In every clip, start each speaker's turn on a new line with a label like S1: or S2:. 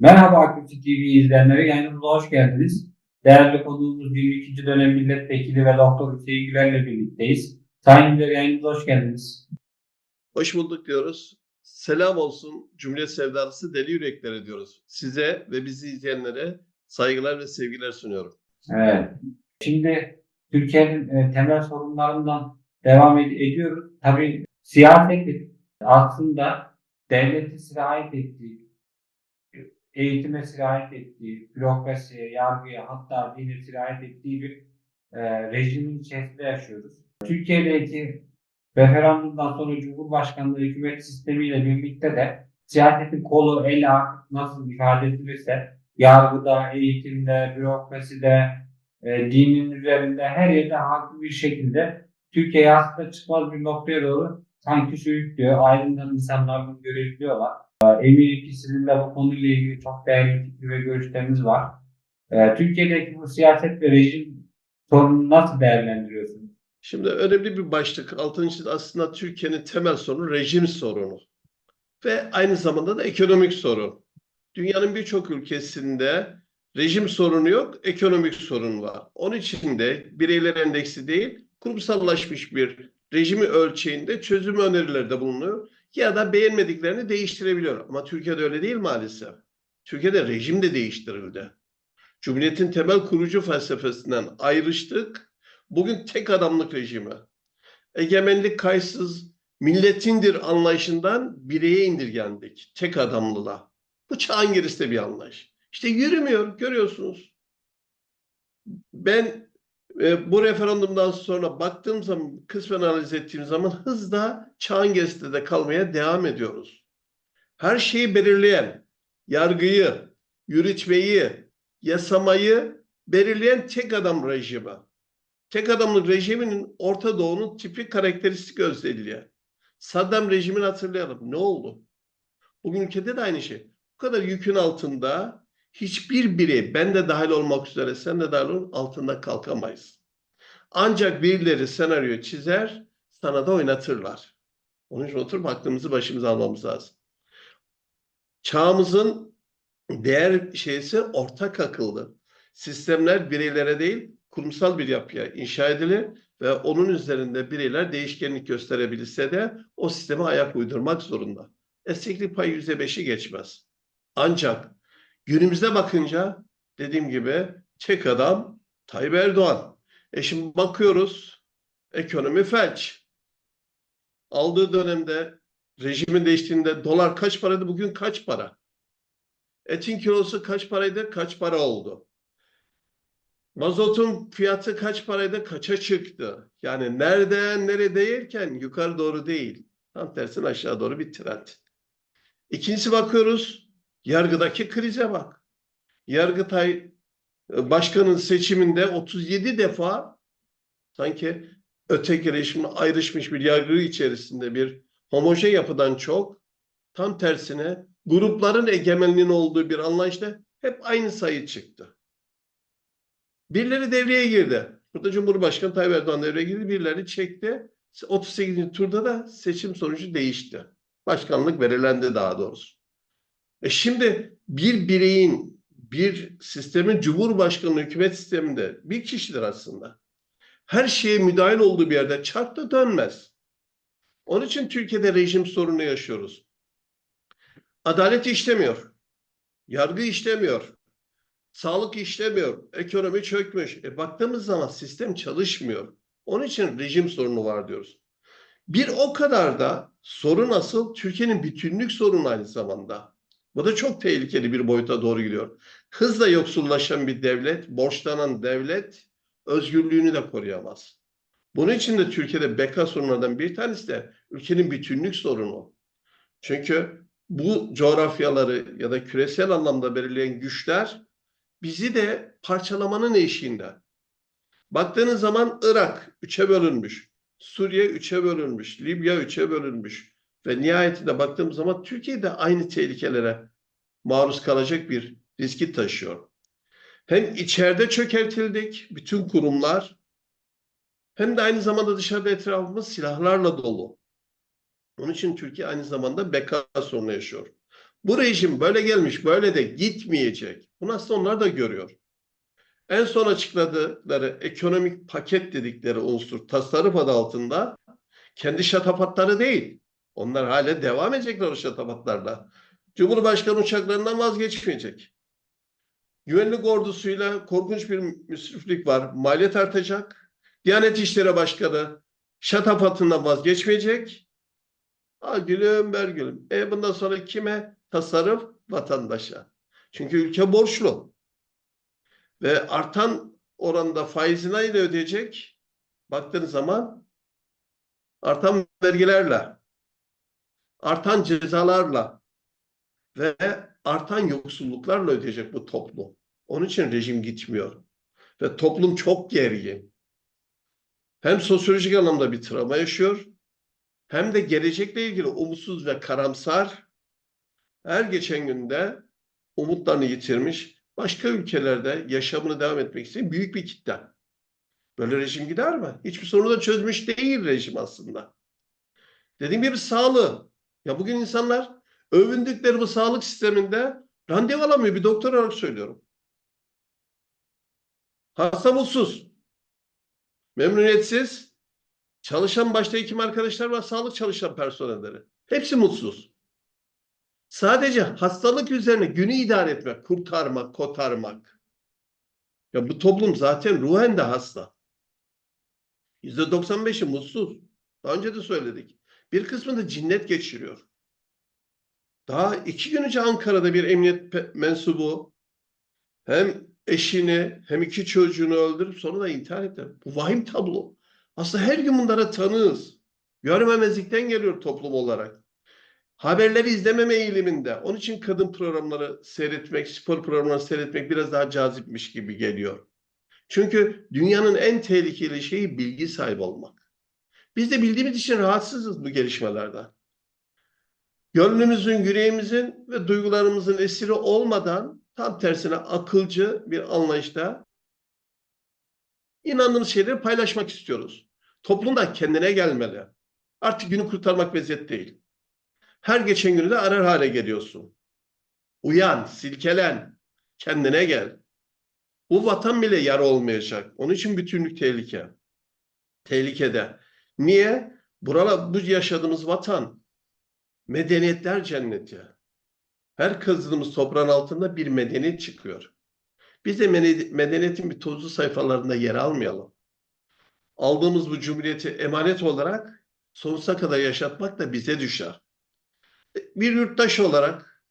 S1: Merhaba Akıncı TV izleyenleri, yayınımıza hoş geldiniz. Değerli konuğumuz 22. dönem milletvekili ve Doktor Hüseyin Güler'le birlikteyiz. Sayın Güler yayınımıza hoş geldiniz.
S2: Hoş bulduk diyoruz. Selam olsun Cumhuriyet sevdalısı deli yüreklere diyoruz. Size ve bizi izleyenlere saygılar ve sevgiler sunuyorum.
S1: Evet. Şimdi Türkiye'nin e, temel sorunlarından devam ed- ediyoruz. Tabii siyaset aslında devletin sirayet ettiği, eğitime sirayet ettiği, bürokrasiye, yargıya hatta dine sirayet ettiği bir e, rejimin içerisinde yaşıyoruz. Türkiye'deki referandumdan sonra Cumhurbaşkanlığı hükümet sistemiyle birlikte de siyasetin kolu, artık nasıl ifade edilirse yargıda, eğitimde, bürokraside, e, dinin üzerinde her yerde haklı bir şekilde Türkiye'yi aslında çıkmaz bir noktaya doğru sanki sürüklüyor. Aydınlanan insanlar bunu görebiliyorlar. E, Eminim ki sizin de bu konuyla ilgili çok değerli fikir ve görüşleriniz var. E, Türkiye'deki bu siyaset ve rejim sorununu nasıl değerlendiriyorsunuz?
S2: Şimdi önemli bir başlık. Altıncı aslında Türkiye'nin temel sorunu rejim sorunu. Ve aynı zamanda da ekonomik sorun. Dünyanın birçok ülkesinde rejim sorunu yok, ekonomik sorun var. Onun için de bireyler endeksi değil, kurumsallaşmış bir rejimi ölçeğinde çözüm önerileri bulunuyor. Ya da beğenmediklerini değiştirebiliyor. Ama Türkiye'de öyle değil maalesef. Türkiye'de rejim de değiştirildi. Cumhuriyetin temel kurucu felsefesinden ayrıştık. Bugün tek adamlık rejimi. Egemenlik kaysız milletindir anlayışından bireye indirgendik. Tek adamlılığa. Bu çağın gerisinde bir anlayış. İşte yürümüyor görüyorsunuz. Ben e, bu referandumdan sonra baktığım zaman, kısmen analiz ettiğim zaman hızla çağın gerisinde de kalmaya devam ediyoruz. Her şeyi belirleyen, yargıyı, yürütmeyi, yasamayı belirleyen tek adam rejimi. Tek adamlık rejiminin Orta Doğu'nun tipik karakteristik özelliği. Saddam rejimini hatırlayalım. Ne oldu? Bugün ülkede de aynı şey. Bu kadar yükün altında hiçbir birey, ben de dahil olmak üzere, sen de dahil olun, altında kalkamayız. Ancak birileri senaryo çizer, sana da oynatırlar. Onun için oturup aklımızı başımıza almamız lazım. Çağımızın değer şeysi ortak akıllı. Sistemler bireylere değil, kurumsal bir yapıya inşa edilir ve onun üzerinde bireyler değişkenlik gösterebilirse de o sisteme ayak uydurmak zorunda. Esneklik payı yüzde beşi geçmez. Ancak günümüze bakınca dediğim gibi tek adam Tayyip Erdoğan. E şimdi bakıyoruz ekonomi felç. Aldığı dönemde rejimin değiştiğinde dolar kaç paraydı bugün kaç para? Etin kilosu kaç paraydı kaç para oldu? Mazotun fiyatı kaç paraydı kaça çıktı? Yani nereden nereye değilken yukarı doğru değil. Tam tersine aşağı doğru bir trend. İkincisi bakıyoruz yargıdaki krize bak. Yargıtay e, başkanın seçiminde 37 defa sanki ötekileşmiş, ayrışmış bir yargı içerisinde bir homojen yapıdan çok tam tersine grupların egemenliğinin olduğu bir anlayışla hep aynı sayı çıktı. Birileri devreye girdi. Burada Cumhurbaşkanı Tayyip Erdoğan devreye girdi. Birileri çekti. 38. turda da seçim sonucu değişti. Başkanlık belirlendi daha doğrusu. E şimdi bir bireyin, bir sistemin Cumhurbaşkanı hükümet sisteminde bir kişidir aslında. Her şeye müdahil olduğu bir yerde çark da dönmez. Onun için Türkiye'de rejim sorunu yaşıyoruz. Adalet işlemiyor. Yargı işlemiyor. Sağlık işlemiyor. Ekonomi çökmüş. E baktığımız zaman sistem çalışmıyor. Onun için rejim sorunu var diyoruz. Bir o kadar da sorun asıl Türkiye'nin bütünlük sorunu aynı zamanda. Bu da çok tehlikeli bir boyuta doğru gidiyor. Hızla yoksullaşan bir devlet, borçlanan devlet özgürlüğünü de koruyamaz. Bunun için de Türkiye'de beka sorunlardan bir tanesi de ülkenin bütünlük sorunu. Çünkü bu coğrafyaları ya da küresel anlamda belirleyen güçler bizi de parçalamanın eşiğinde. Baktığınız zaman Irak üçe bölünmüş, Suriye üçe bölünmüş, Libya üçe bölünmüş ve nihayetinde baktığımız zaman Türkiye de aynı tehlikelere maruz kalacak bir riski taşıyor. Hem içeride çökertildik bütün kurumlar hem de aynı zamanda dışarıda etrafımız silahlarla dolu. Onun için Türkiye aynı zamanda beka sorunu yaşıyor. Bu rejim böyle gelmiş, böyle de gitmeyecek. Bunu aslında onlar da görüyor. En son açıkladıkları ekonomik paket dedikleri unsur tasarruf adı altında kendi şatafatları değil. Onlar hala devam edecekler o şatafatlarla. Cumhurbaşkanı uçaklarından vazgeçmeyecek. Güvenlik ordusuyla korkunç bir müsriflik var. Maliyet artacak. Diyanet İşleri Başkanı şatafatından vazgeçmeyecek. Ha gülüm ber gülüm. E bundan sonra kime? Tasarruf vatandaşa. Çünkü ülke borçlu. Ve artan oranda faizini neyle ödeyecek? Baktığınız zaman artan vergilerle, artan cezalarla ve artan yoksulluklarla ödeyecek bu toplum. Onun için rejim gitmiyor. Ve toplum çok gergin. Hem sosyolojik anlamda bir travma yaşıyor, hem de gelecekle ilgili umutsuz ve karamsar, her geçen günde umutlarını yitirmiş, başka ülkelerde yaşamını devam etmek isteyen büyük bir kitle. Böyle rejim gider mi? Hiçbir sorunu da çözmüş değil rejim aslında. Dediğim gibi sağlığı. Ya bugün insanlar övündükleri bu sağlık sisteminde randevu alamıyor. Bir doktor olarak söylüyorum. Hasta mutsuz. Memnuniyetsiz. Çalışan başta hekim arkadaşlar var. Sağlık çalışan personelleri. Hepsi mutsuz. Sadece hastalık üzerine günü idare etmek, kurtarmak, kotarmak. Ya bu toplum zaten ruhen de hasta. %95'i mutsuz. Daha önce de söyledik. Bir kısmı da cinnet geçiriyor. Daha iki gün önce Ankara'da bir emniyet mensubu hem eşini hem iki çocuğunu öldürüp sonra da intihar etti. Bu vahim tablo. Aslında her gün bunlara tanığız. Görmemezlikten geliyor toplum olarak. Haberleri izlememe eğiliminde. Onun için kadın programları seyretmek, spor programları seyretmek biraz daha cazipmiş gibi geliyor. Çünkü dünyanın en tehlikeli şeyi bilgi sahibi olmak. Biz de bildiğimiz için rahatsızız bu gelişmelerden. Gönlümüzün, yüreğimizin ve duygularımızın esiri olmadan tam tersine akılcı bir anlayışta inandığımız şeyleri paylaşmak istiyoruz. Toplum da kendine gelmeli. Artık günü kurtarmak vaziyet değil. Her geçen günü de arar hale geliyorsun. Uyan, silkelen, kendine gel. Bu vatan bile yar olmayacak. Onun için bütünlük tehlike. Tehlikede. Niye? Burada bu yaşadığımız vatan medeniyetler cenneti. Her kazıdığımız toprağın altında bir medeniyet çıkıyor. Biz de medeniyetin bir tozlu sayfalarında yer almayalım. Aldığımız bu cumhuriyeti emanet olarak sonsuza kadar yaşatmak da bize düşer. Bir yurttaş olarak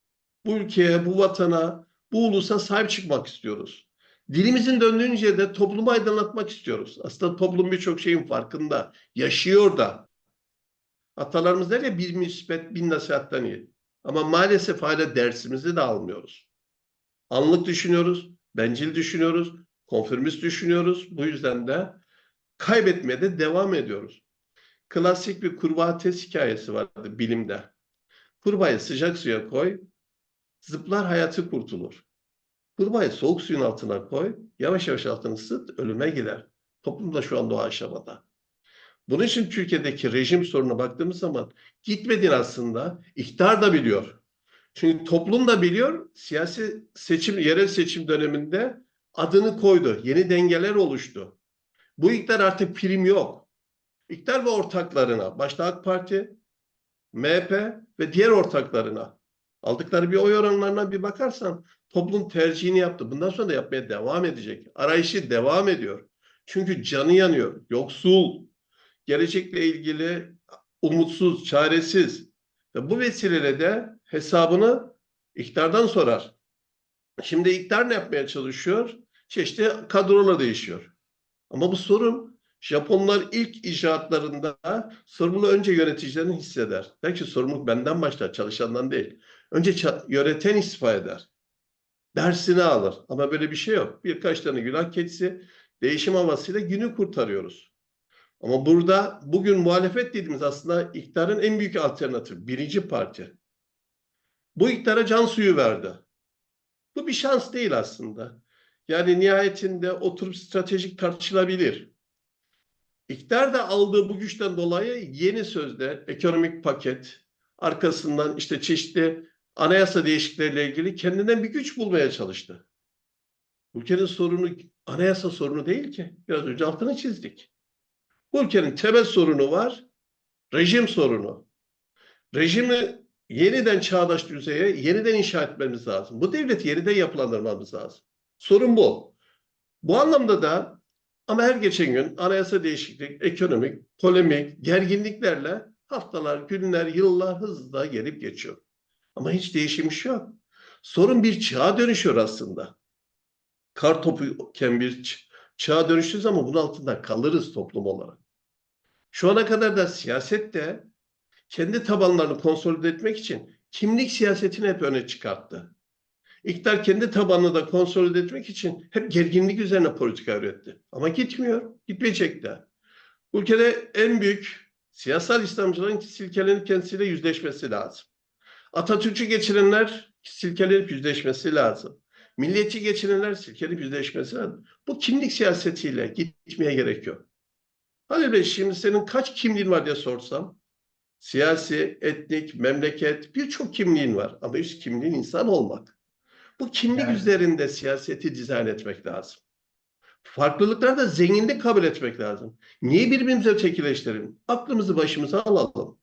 S2: bu ülkeye, bu vatana, bu ulusa sahip çıkmak istiyoruz. Dilimizin döndüğünce de toplumu aydınlatmak istiyoruz. Aslında toplum birçok şeyin farkında. Yaşıyor da. Atalarımız der ya bir müsbet bin nasihattan iyi. Ama maalesef hala dersimizi de almıyoruz. Anlık düşünüyoruz, bencil düşünüyoruz, konformist düşünüyoruz. Bu yüzden de kaybetmeye de devam ediyoruz. Klasik bir kurbağa test hikayesi vardı bilimde. Kurbağayı sıcak suya koy, zıplar hayatı kurtulur. Kurbağayı soğuk suyun altına koy, yavaş yavaş altını ısıt, ölüme gider. Toplum da şu anda o aşamada. Bunun için Türkiye'deki rejim sorununa baktığımız zaman gitmediğini aslında iktidar da biliyor. Çünkü toplum da biliyor, siyasi seçim, yerel seçim döneminde adını koydu. Yeni dengeler oluştu. Bu iktidar artık prim yok. İktidar ve ortaklarına, başta AK Parti, MHP ve diğer ortaklarına aldıkları bir oy oranlarına bir bakarsan toplum tercihini yaptı. Bundan sonra da yapmaya devam edecek. Arayışı devam ediyor. Çünkü canı yanıyor. Yoksul, gelecekle ilgili umutsuz, çaresiz. Ve bu vesileyle de hesabını iktidardan sorar. Şimdi iktidar ne yapmaya çalışıyor? Çeşitli kadrolar değişiyor. Ama bu sorun Japonlar ilk icraatlarında sorumluluğu önce yöneticilerin hisseder. Belki sorumluluk benden başlar, çalışandan değil. Önce yöneten istifa eder. Dersini alır. Ama böyle bir şey yok. Birkaç tane günah keçisi değişim havasıyla günü kurtarıyoruz. Ama burada bugün muhalefet dediğimiz aslında iktidarın en büyük alternatifi. Birinci parti. Bu iktidara can suyu verdi. Bu bir şans değil aslında. Yani nihayetinde oturup stratejik tartışılabilir. İktidar da aldığı bu güçten dolayı yeni sözde ekonomik paket, arkasından işte çeşitli anayasa değişiklikleriyle ilgili kendinden bir güç bulmaya çalıştı. Ülkenin sorunu anayasa sorunu değil ki. Biraz önce altını çizdik. Bu ülkenin temel sorunu var. Rejim sorunu. Rejimi yeniden çağdaş düzeye yeniden inşa etmemiz lazım. Bu devleti yeniden yapılandırmamız lazım. Sorun bu. Bu anlamda da ama her geçen gün anayasa değişiklik, ekonomik, polemik, gerginliklerle haftalar, günler, yıllar hızla gelip geçiyor. Ama hiç değişmiş yok. Sorun bir çağa dönüşüyor aslında. Kar topuken bir çağa dönüştüğü zaman bunun altında kalırız toplum olarak. Şu ana kadar da siyasette kendi tabanlarını konsolide etmek için kimlik siyasetini hep öne çıkarttı. İktidar kendi tabanını da konsolide etmek için hep gerginlik üzerine politika üretti. Ama gitmiyor, gitmeyecek de. Ülkede en büyük siyasal İslamcıların silkelenip kendisiyle yüzleşmesi lazım. Atatürk'ü geçirenler silkelenip yüzleşmesi lazım. Milliyetçi geçirenler silkelenip yüzleşmesi lazım. Bu kimlik siyasetiyle gitmeye gerek yok. Halil Bey şimdi senin kaç kimliğin var diye sorsam siyasi, etnik, memleket birçok kimliğin var. Ama üst kimliğin insan olmak. Bu kimlik
S1: Yani.
S2: üzerinde siyaseti dizayn etmek lazım. Farklılıkları da zenginlik kabul etmek lazım. Niye birbirimize çekileştirelim? Aklımızı başımıza alalım.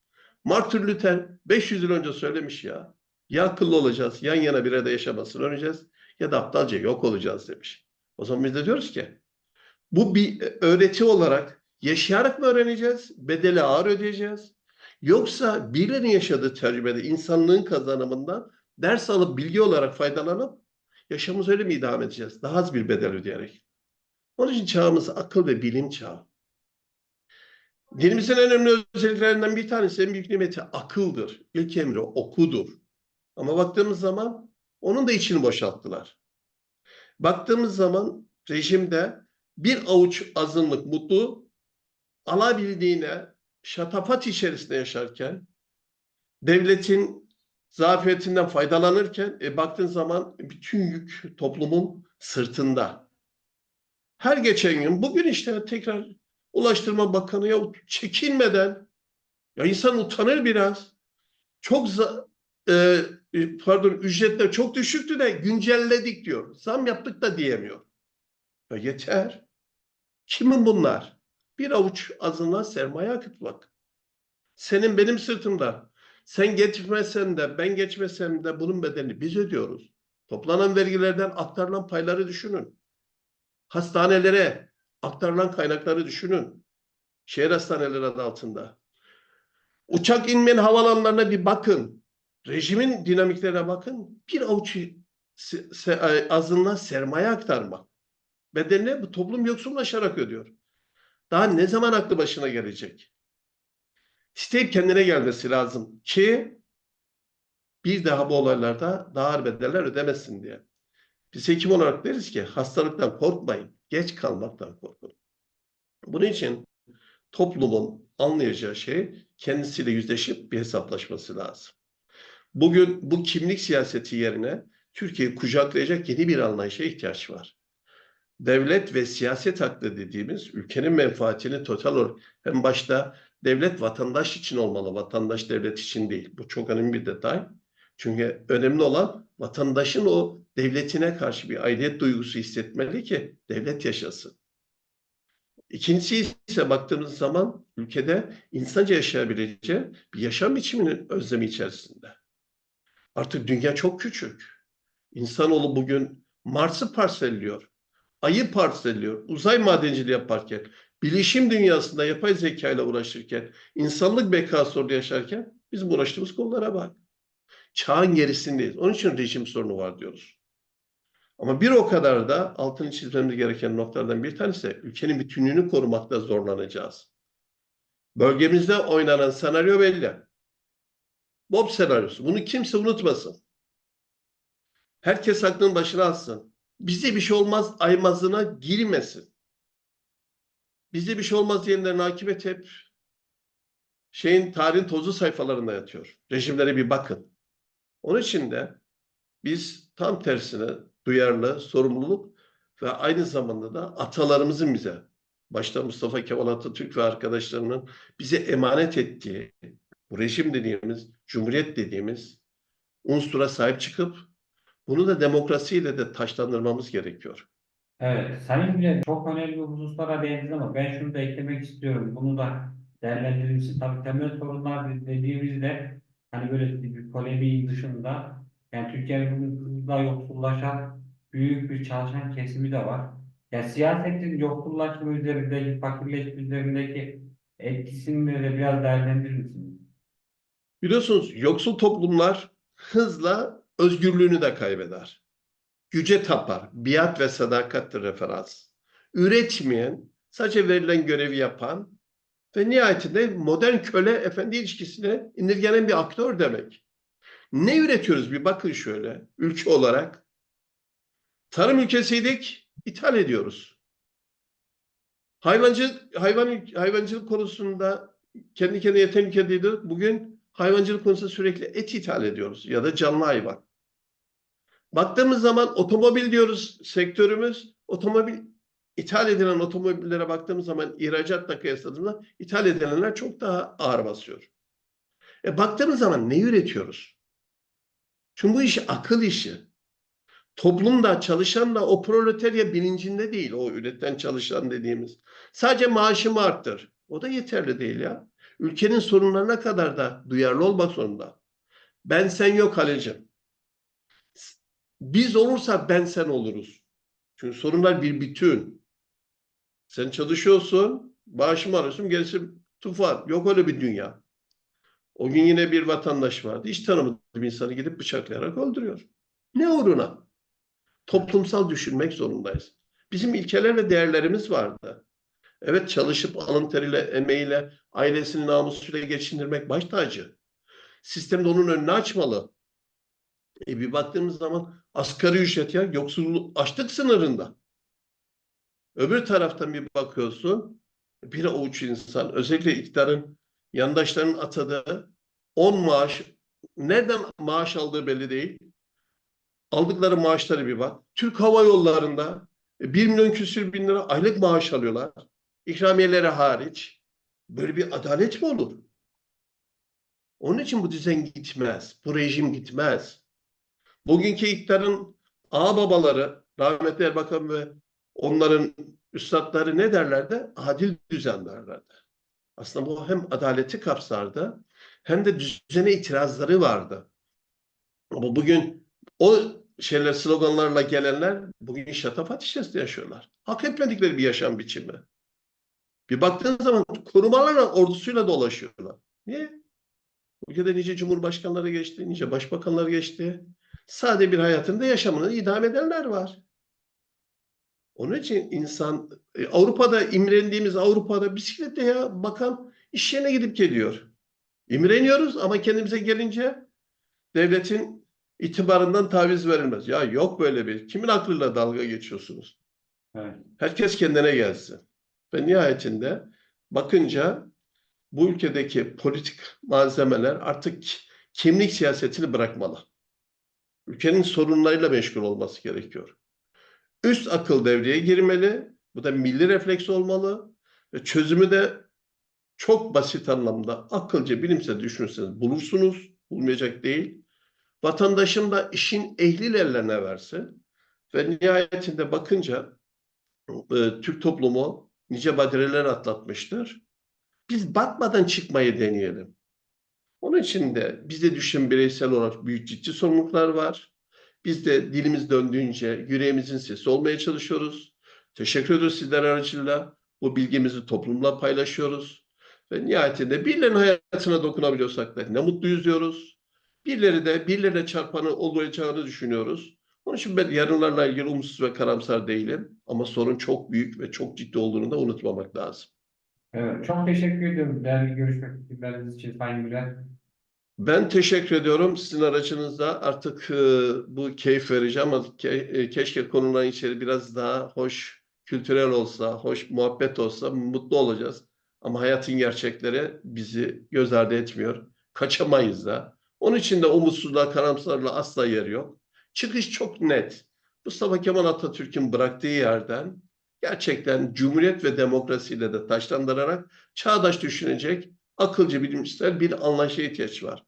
S2: Martin Luther 500 yıl önce söylemiş ya. Ya akıllı olacağız, yan yana bir arada yaşamasını öğreneceğiz ya da aptalca yok olacağız demiş. O zaman biz de diyoruz ki bu bir öğreti olarak yaşayarak mı öğreneceğiz? Bedeli ağır ödeyeceğiz. Yoksa birilerinin yaşadığı tecrübede insanlığın kazanımından ders alıp bilgi olarak faydalanıp yaşamımızı öyle mi idame edeceğiz? Daha az bir bedel ödeyerek. Onun için çağımız akıl ve bilim çağı. Dinimizin en önemli özelliklerinden bir tanesi en büyük nimeti akıldır. İlk emri okudur. Ama baktığımız zaman onun da içini boşalttılar. Baktığımız zaman rejimde bir avuç azınlık mutlu alabildiğine şatafat içerisinde yaşarken devletin zafiyetinden faydalanırken e, baktığın zaman bütün yük toplumun sırtında. Her geçen gün bugün işte tekrar Ulaştırma Bakanı ya çekinmeden ya insan utanır biraz. Çok e, e, pardon ücretler çok düşüktü de güncelledik diyor. Zam yaptık da diyemiyor. Ya yeter. Kimin bunlar? Bir avuç azına sermaye akıtmak. Senin benim sırtımda. Sen geçmesen de ben geçmesem de bunun bedelini biz ödüyoruz. Toplanan vergilerden aktarılan payları düşünün. Hastanelere aktarılan kaynakları düşünün. Şehir hastaneleri adı altında. Uçak inmeyen havalanlarına bir bakın. Rejimin dinamiklerine bakın. Bir avuç se- se- azınlığa sermaye aktarmak. Bedelini bu toplum yoksullaşarak ödüyor. Daha ne zaman aklı başına gelecek? İsteyip kendine gelmesi lazım ki bir daha bu olaylarda daha ağır bedeller ödemesin diye. Biz hekim olarak deriz ki hastalıktan korkmayın, geç kalmaktan korkun. Bunun için toplumun anlayacağı şey kendisiyle yüzleşip bir hesaplaşması lazım. Bugün bu kimlik siyaseti yerine Türkiye'yi kucaklayacak yeni bir anlayışa ihtiyaç var. Devlet ve siyaset haklı dediğimiz ülkenin menfaatini total olarak en başta devlet vatandaş için olmalı, vatandaş devlet için değil. Bu çok önemli bir detay. Çünkü önemli olan vatandaşın o devletine karşı bir aidiyet duygusu hissetmeli ki devlet yaşasın. İkincisi ise baktığımız zaman ülkede insanca yaşayabileceği bir yaşam biçiminin özlemi içerisinde. Artık dünya çok küçük. İnsanoğlu bugün Mars'ı parselliyor, Ay'ı parselliyor, uzay madenciliği yaparken, bilişim dünyasında yapay zeka ile uğraşırken, insanlık bekası orada yaşarken bizim uğraştığımız konulara bak. Çağın gerisindeyiz. Onun için rejim sorunu var diyoruz. Ama bir o kadar da altını çizmemiz gereken noktalardan bir tanesi ülkenin bütünlüğünü korumakta zorlanacağız. Bölgemizde oynanan senaryo belli. Bob senaryosu. Bunu kimse unutmasın. Herkes aklının başına alsın. Bize bir şey olmaz aymazına girmesin. Bize bir şey olmaz diyenlerin akıbeti hep şeyin tarihin tozlu sayfalarında yatıyor. Rejimlere bir bakın. Onun için de biz tam tersine duyarlı, sorumluluk ve aynı zamanda da atalarımızın bize, başta Mustafa Kemal Atatürk ve arkadaşlarının bize emanet ettiği, bu rejim dediğimiz, cumhuriyet dediğimiz unsura sahip çıkıp bunu da demokrasiyle de taşlandırmamız gerekiyor.
S1: Evet, Güler çok önemli hususlara değindiniz ama ben şunu da eklemek istiyorum. Bunu da değerlendirir misin? Tabii temel sorunlar dediğimizde hani böyle bir polemiğin dışında yani Türkiye'nin hızla yoksullaşan büyük bir çalışan kesimi de var. Yani siyasetin yoksullaşma üzerindeki, fakirleşme üzerindeki etkisini de biraz değerlendirir misiniz?
S2: Biliyorsunuz yoksul toplumlar hızla özgürlüğünü de kaybeder. Güce tapar. Biat ve sadakattır referans. Üretmeyen, sadece verilen görevi yapan ve nihayetinde modern köle efendi ilişkisine indirgenen bir aktör demek. Ne üretiyoruz bir bakın şöyle ülke olarak. Tarım ülkesiydik, ithal ediyoruz. Hayvancı, hayvan, hayvancılık konusunda kendi kendine yeten ülkedeydik. Bugün hayvancılık konusunda sürekli et ithal ediyoruz ya da canlı hayvan. Baktığımız zaman otomobil diyoruz sektörümüz. Otomobil ithal edilen otomobillere baktığımız zaman ihracatla kıyasladığımızda ithal edilenler çok daha ağır basıyor. E baktığımız zaman ne üretiyoruz? Çünkü bu iş akıl işi. Toplumda çalışan da o proletarya bilincinde değil o üreten çalışan dediğimiz. Sadece maaşımı arttır. O da yeterli değil ya. Ülkenin sorunlarına kadar da duyarlı olmak zorunda. Ben sen yok Halil'cim. Biz olursa ben sen oluruz. Çünkü sorunlar bir bütün. Sen çalışıyorsun, maaşımı alıyorsun, gerisi tufan. Yok öyle bir dünya. O gün yine bir vatandaş vardı. Hiç tanımadığım insanı gidip bıçaklayarak öldürüyor. Ne uğruna? Toplumsal düşünmek zorundayız. Bizim ilkeler ve değerlerimiz vardı. Evet çalışıp alın teriyle, emeğiyle, ailesini namusuyla geçindirmek baş tacı. Sistem de onun önünü açmalı. E bir baktığımız zaman asgari ücret ya yoksulluk açlık sınırında. Öbür taraftan bir bakıyorsun bir avuç insan özellikle iktidarın yandaşlarının atadığı 10 maaş nereden maaş aldığı belli değil. Aldıkları maaşları bir bak. Türk Hava Yolları'nda 1 milyon küsür bin lira aylık maaş alıyorlar. İkramiyeleri hariç. Böyle bir adalet mi olur? Onun için bu düzen gitmez. Bu rejim gitmez. Bugünkü iktidarın ağababaları, rahmetli Erbakan ve onların üstadları ne derlerdi? Adil düzen derlerdi. Aslında bu hem adaleti kapsardı hem de düzene itirazları vardı. Ama bugün o şeyler sloganlarla gelenler bugün şatafat içerisinde yaşıyorlar. Hak etmedikleri bir yaşam biçimi. Bir baktığın zaman korumalarla ordusuyla dolaşıyorlar. Niye? Ülkede nice cumhurbaşkanları geçti, nice başbakanlar geçti. Sade bir hayatında yaşamını idame edenler var. Onun için insan e, Avrupa'da imrendiğimiz Avrupa'da bisikletle ya bakan iş yerine gidip geliyor. İmreniyoruz ama kendimize gelince devletin itibarından taviz verilmez. Ya yok böyle bir. Kimin aklıyla dalga geçiyorsunuz?
S1: Evet.
S2: Herkes kendine gelsin. Ve nihayetinde bakınca bu ülkedeki politik malzemeler artık kimlik siyasetini bırakmalı. Ülkenin sorunlarıyla meşgul olması gerekiyor. Üst akıl devreye girmeli. Bu da milli refleks olmalı. Ve çözümü de çok basit anlamda akılcı bilimsel düşünürseniz bulursunuz. Bulmayacak değil. Vatandaşın da işin ehliyle ellerine versin. Ve nihayetinde bakınca e, Türk toplumu nice badireler atlatmıştır. Biz batmadan çıkmayı deneyelim. Onun için de bize düşen bireysel olarak büyük ciddi sorumluluklar var. Biz de dilimiz döndüğünce yüreğimizin sesi olmaya çalışıyoruz. Teşekkür ediyoruz sizler aracılığıyla. Bu bilgimizi toplumla paylaşıyoruz. Ve nihayetinde birilerinin hayatına dokunabiliyorsak da ne mutluyuz diyoruz. Birileri de birilerine çarpanı olacağını düşünüyoruz. Onun için ben yarınlarla ilgili umutsuz ve karamsar değilim. Ama sorun çok büyük ve çok ciddi olduğunu da unutmamak lazım.
S1: Evet, çok teşekkür ediyorum değerli görüşme fikirleriniz için Sayın Güler.
S2: Ben teşekkür ediyorum. Sizin aracınızda artık e, bu keyif verici ama ke- e, keşke konuların içeri biraz daha hoş, kültürel olsa, hoş muhabbet olsa mutlu olacağız. Ama hayatın gerçekleri bizi göz ardı etmiyor. Kaçamayız da. Onun için de umutsuzluğa, karamsarlığa asla yer yok. Çıkış çok net. Mustafa Kemal Atatürk'ün bıraktığı yerden gerçekten cumhuriyet ve demokrasiyle de taşlandırarak çağdaş düşünecek, akılcı bilimsel bir anlayışa ihtiyaç var.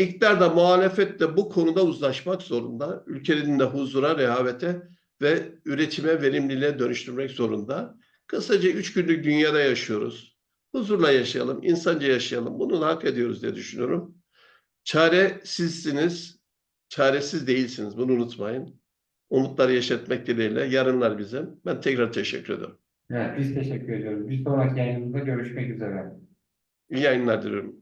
S2: İktidar da muhalefet de bu konuda uzlaşmak zorunda. Ülkenin de huzura, rehavete ve üretime, verimliliğe dönüştürmek zorunda. Kısaca üç günlük dünyada yaşıyoruz. Huzurla yaşayalım, insanca yaşayalım. Bunu hak ediyoruz diye düşünüyorum. Çare sizsiniz, çaresiz değilsiniz. Bunu unutmayın. Umutları yaşatmak dileğiyle. Yarınlar bizim. Ben tekrar teşekkür ederim.
S1: Evet, biz teşekkür ediyoruz. Bir sonraki yayınımızda görüşmek üzere.
S2: İyi yayınlar diliyorum.